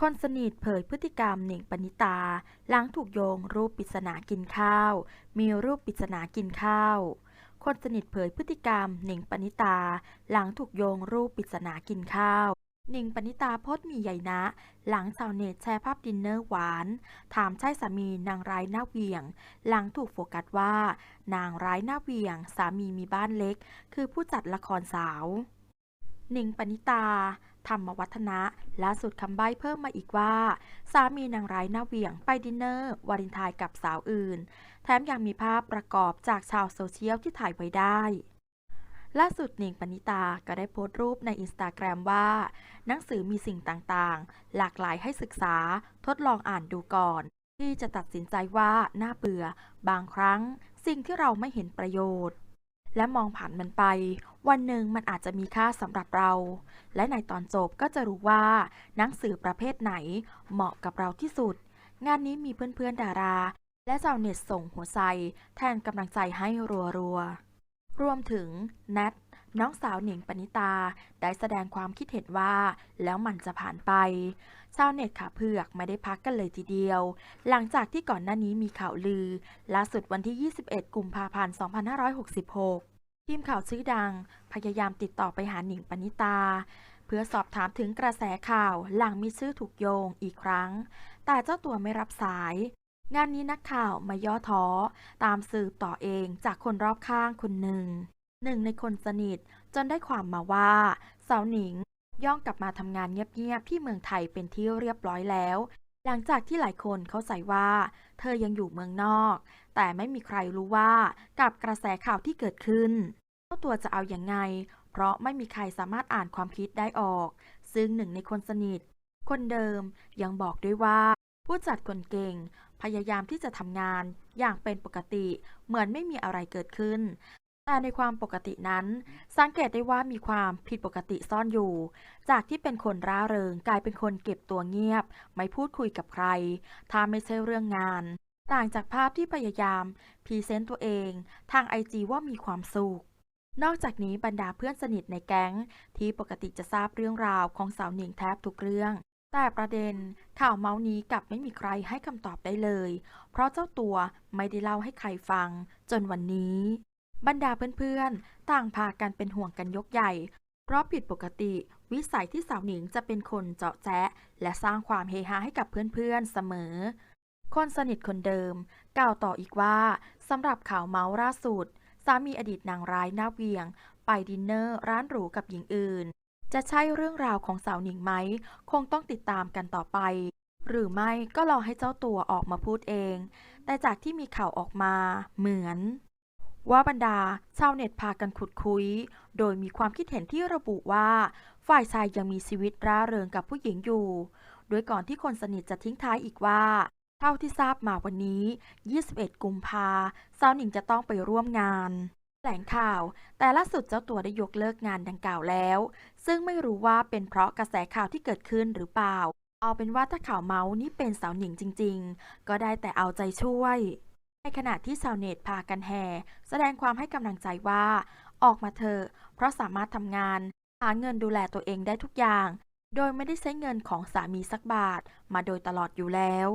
คนสนิทเผยพฤติกรรมหนิงปณิตา หลังถูกโยงรูปปริศนากินข้าว มีรูปปริศนากินข้าว คนสนิทเผยพฤติกรรมหนิงปณิตา หลังถูกโยงรูปปริศนากินข้าวหนิงปณิตาโพสต์มีใหญ่นะ หลังชาวเน็ตแชร์ภาพดินเนอร์หวาน ถามใช่สามีนางร้ายหน้าเวียง หลังถูกโฟกัสว่า นางร้ายหน้าเวียง สามีมีบ้านเล็ก คือผู้จัดละครสาวหนิงปณิตา ธรรมวัฒนะล่าสุดคำใบ้เพิ่มมาอีกว่า สามีนางร้ายหน้าเหวี่ยงไปดินเนอร์วาเลนไทน์กับสาวอื่น แถมยังมีภาพประกอบจากชาวโซเชียลที่ถ่ายไว้ได้ล่าสุดหนิงปณิตาก็ได้โพสต์รูปในอินสตาแกรมว่า หนังสือมีสิ่งต่างๆ หลากหลายให้ศึกษา ทดลองอ่านดูก่อน ที่จะตัดสินใจว่าน่าเบื่อ บางครั้ง สิ่งที่เราไม่เห็นประโยชน์ และมองผ่านมันไป วันหนึ่งมันอาจจะมีค่าสำหรับเรา และในตอนจบก็จะรู้ว่าหนังสือประเภทไหนเหมาะกับเราที่สุด งานนี้มีเพื่อนๆดารา และชาวเน็ตส่งหัวใจแทนกำลังใจให้รัวๆรวมถึงแนท น้องสาวหนิงปณิตา ได้แสดงความคิดเห็นว่า แล้วมันจะผ่านไปชาวเน็ตขาเผือกไม่ได้พักกันเลยทีเดียว หลังจากที่ก่อนหน้านี้มีข่าวลือ ล่าสุดวันที่ 21 กุมภาพันธ์ 2566 ทีมข่าวชื่อดัง พยายามติดต่อไปหาหนิงปณิตา เพื่อสอบถามถึงกระแสข่าวหลังมีชื่อถูกโยงอีกครั้ง แต่เจ้าตัวไม่รับสายงานนี้นักข่าวมาย่อท้อ ตามสืบต่อเองจากคนรอบข้างคนหนึ่ง หนึ่งในคนสนิท จนได้ความมาว่า สาวหนิง ย่องกลับมาทำงานเงียบๆที่เมืองไทยเป็นที่เรียบร้อยแล้ว หลังจากที่หลายคนเข้าใจว่า เธอยังอยู่เมืองนอก แต่ไม่มีใครรู้ว่ากับกระแสข่าวที่เกิดขึ้นเจ้าตัวจะเอาอย่างไง เพราะไม่มีใครสามารถอ่านความคิดได้ออก ซึ่งหนึ่งในคนสนิท คนเดิมยังบอกด้วยว่า ผู้จัดคนเก่งพยายามที่จะทำงานอย่างเป็นปกติเหมือนไม่มีอะไรเกิดขึ้น แต่ในความปกตินั้น สังเกตได้ว่ามีความผิดปกติซ่อนอยู่ จากที่เป็นคนร่าเริงกลายเป็นคนเก็บตัวเงียบ ไม่พูดคุยกับใคร ถ้าไม่ใช่เรื่องงาน ต่างจากภาพที่พยายามพรีเซนต์ตัวเอง ทางไอจีว่ามีความสุขนอกจากนี้บรรดาเพื่อนสนิทในแก๊ง ที่ปกติจะทราบเรื่องราวของสาวหนิงแทบทุกเรื่อง แต่ประเด็นข่าวเมาส์นี้กลับไม่มีใครให้คำตอบได้เลย เพราะเจ้าตัวไม่ได้เล่าให้ใครฟังจนวันนี้ บรรดาเพื่อนๆ ต่างพากันเป็นห่วงกันยกใหญ่ เพราะผิดปกติ วิสัยที่สาวหนิงจะเป็นคนเจาะแจ๊ะ และสร้างความเฮฮาให้กับเพื่อนๆเสมอ คนสนิทคนเดิม กล่าวต่ออีกว่าสำหรับข่าวเมาส์ล่าสุด สามีอดีตนางร้ายหน้าเวียง ไปดินเนอร์ร้านหรูกับหญิงอื่น จะใช่เรื่องราวของสาวหนิงไหม คงต้องติดตามกันต่อไปหรือไม่ก็รอให้เจ้าตัวออกมาพูดเอง แต่จากที่มีข่าวออกมาเหมือน ว่าบรรดาชาวเน็ตพากันขุดคุย โดยมีความคิดเห็นที่ระบุว่า ฝ่ายชายยังมีชีวิตร่าเริงกับผู้หญิงอยู่ โดยก่อนที่คนสนิทจะทิ้งท้ายอีกว่า เท่าที่ทราบมาวันนี้ 21 กุมภาสาวหนิงจะต้องไปร่วมงานแถลงข่าว แต่ล่าสุดเจ้าตัวได้ยกเลิกงานดังกล่าวแล้ว ซึ่งไม่รู้ว่าเป็นเพราะกระแสข่าวที่เกิดขึ้นหรือเปล่า เอาเป็นว่าถ้าข่าวเมาส์นี่เป็นสาวหนิงจริง ๆ ก็ได้แต่เอาใจช่วย ในขณะที่ชาวเน็ตพากันแห่แสดงความให้กำลังใจว่า ออกมาเถอะเพราะสามารถทำงาน หาเงินดูแลตัวเองได้ทุกอย่าง โดยไม่ได้ใช้เงินของสามีสักบาทมาโดยตลอดอยู่แล้ว